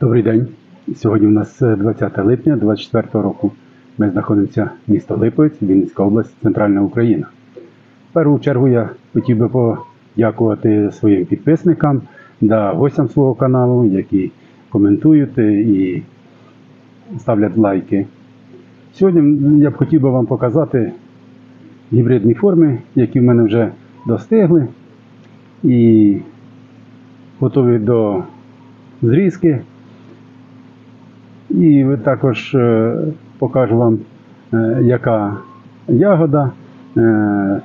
Добрий день. Сьогодні у нас е, 20 липня 24 року. Ми знаходимося в місто Липовець, Вінницька область, Центральна Україна. В першу чергу я хотів би подякувати своїм підписникам та гостям свого каналу, які коментують е, і ставлять лайки. Сьогодні я б хотів би вам показати гібридні форми, які в мене вже достигли і готові до зрізки. І також е, покажу вам, е, яка ягода, е,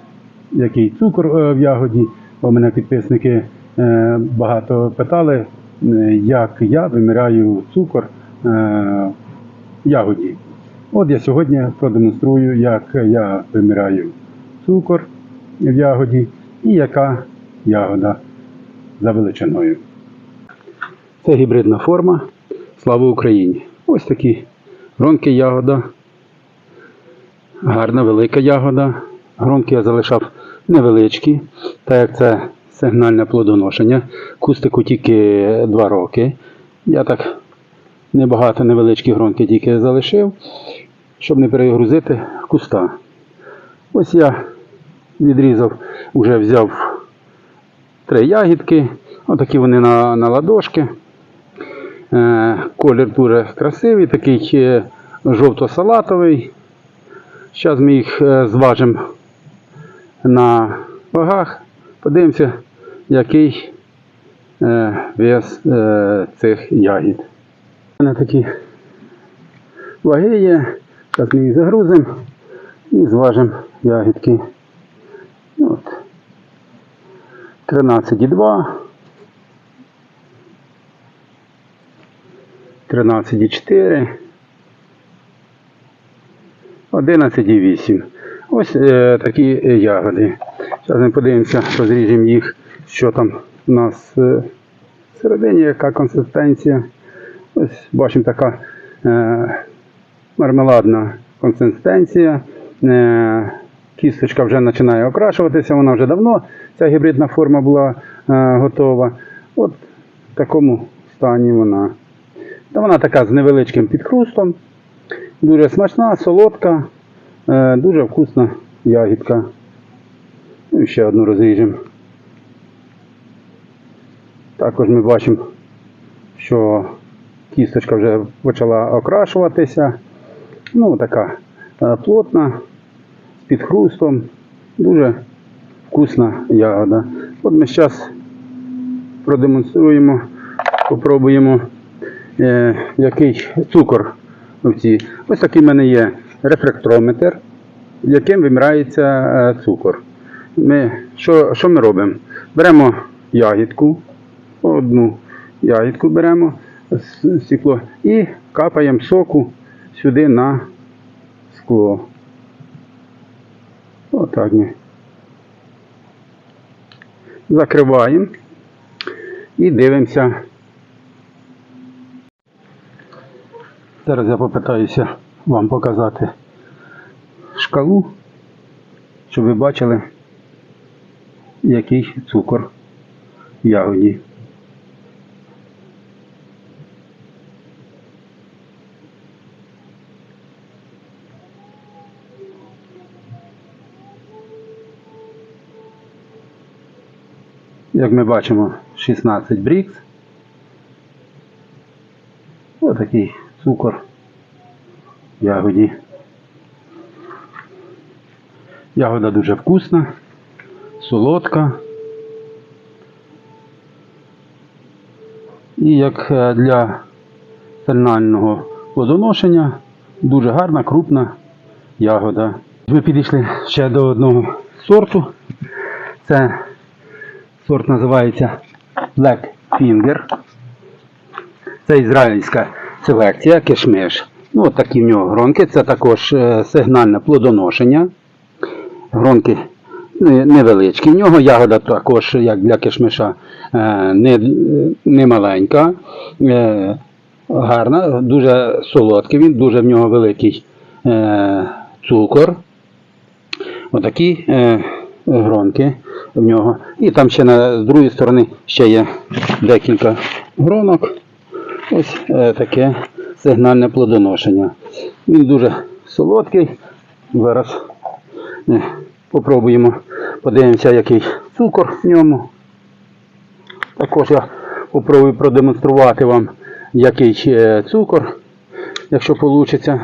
який цукор в ягоді. Бо мене підписники багато питали, як я виміряю цукор в ягоді. От я сьогодні продемонструю, як я виміряю цукор в ягоді і яка ягода за величиною. Це гібридна форма. Слава Україні! Ось такі гронки ягода. Гарна велика ягода. Гронки я залишав невеличкі, так як це сигнальне плодоношення. Кустику тільки 2 роки. Я так небагато невеличкі гронки тільки залишив, щоб не перегрузити куста. Ось я відрізав, вже взяв три ягідки. Отакі вони на, на ладошки. Е, Колір дуже красивий, такий жовто-салатовий. Зараз ми їх е, зважимо на вагах. Подивимося, який е, вес цих ягід. У такі ваги є. Зараз ми їх загрузимо і зважимо ягідки. От. 13,2. 13,4, 11,8. Ось е, такі ягоди. Зараз ми подивимося, розріжемо їх, що там у нас е, всередині, яка консистенція. Ось бачимо така е, мармеладна консистенція. Е, кісточка вже починає окрашуватися, вона вже давно, ця гібридна форма була е, готова. От в такому стані вона. Та вона така з невеличким підхрустом. Дуже смачна, солодка, е, дуже вкусна ягідка. Ну і ще одну розріжемо. Також ми бачимо, що кісточка вже почала окрашуватися. Ну, така е, плотна, з підхрустом. Дуже вкусна ягода. От ми зараз продемонструємо, попробуємо е, який цукор в цій. Ось такий в мене є рефрактрометр, яким вимирається е, цукор. Ми, що, що ми робимо? Беремо ягідку, одну ягідку беремо, стекло, і капаємо соку сюди на скло. Отак ми. Закриваємо і дивимося. Зараз я попитаюся вам показати шкалу, щоб ви бачили, який цукор в ягоді. Як ми бачимо, 16 брікс. Ось такий цукор ягоді. Ягода дуже вкусна, солодка. І як е, для сигнального плодоношення дуже гарна, крупна ягода. Ми підійшли ще до одного сорту. Це сорт називається Black Finger. Це ізраїльська селекція, кишмиш. Ну, такі в нього гронки. Це також е, сигнальне плодоношення. Гронки невеличкі. В нього ягода також, як для кишмиша, е, не, не маленька, е, гарна, дуже солодкий він, дуже в нього великий цукор. Отакі гронки в нього. І там ще на, з другої сторони ще є декілька гронок. Ось е, таке сигнальне плодоношення. Він дуже солодкий. Зараз е, попробуємо, подивимося, який цукор в ньому. Також я попробую продемонструвати вам, який е, цукор, якщо вийде.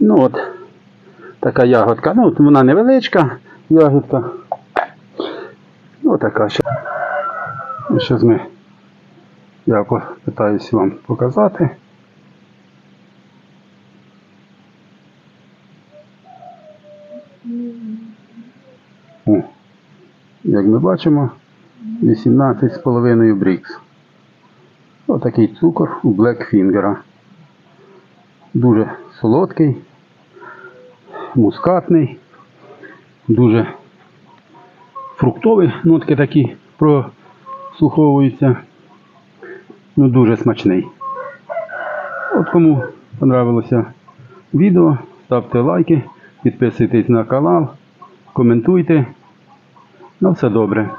Ну от, така ягодка. Ну, от вона невеличка ягодка. Ну, така ще. Зараз ми я попитаюсь вам показати. Як ми бачимо, 18,5 брікс. Отакий цукор у Blackfinger. Дуже солодкий, мускатний, дуже фруктові нотки такі прослуховуються. Ну, дуже смачний. От кому понравилося відео, ставте лайки, підписуйтесь на канал, коментуйте. На все добре.